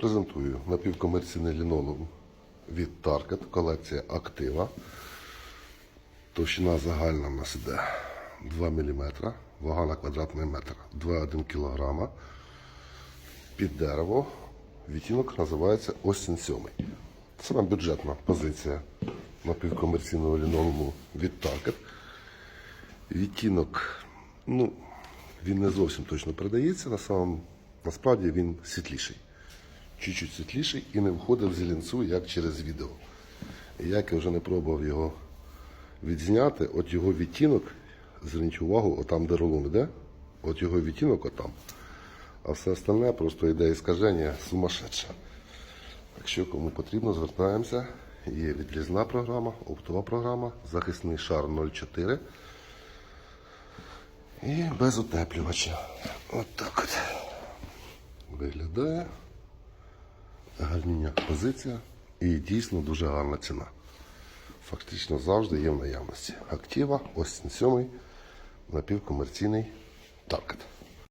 Презентую напівкомерційний лінолеум від Target, колекція Актива. Товщина загальна в нас іде 2 мм, вага на квадратний метр 2,1 кг. Під дерево. Відтінок називається Осінь 7. Сама бюджетна позиція напівкомерційного лінолеуму від Target. Відтінок, ну, він не зовсім точно передається, на самом, насправді він світліший. Чуть-чуть світліший і не входив з лінцу, як через відео. Як я вже не пробував його відзняти, от його відтінок, зверніть увагу, отам, де рулон йде, от його відтінок отам. А все остальне просто йде іскаження сумасшедше. Якщо кому потрібно, звертаємося. Є відрізна програма, оптова програма, захисний шар 0,4 і без утеплювача. От так от виглядає. Гарніня позиція і дійсно дуже гарна ціна. Фактично завжди є в наявності. Актива, ось 7 напівкомерційний таргет.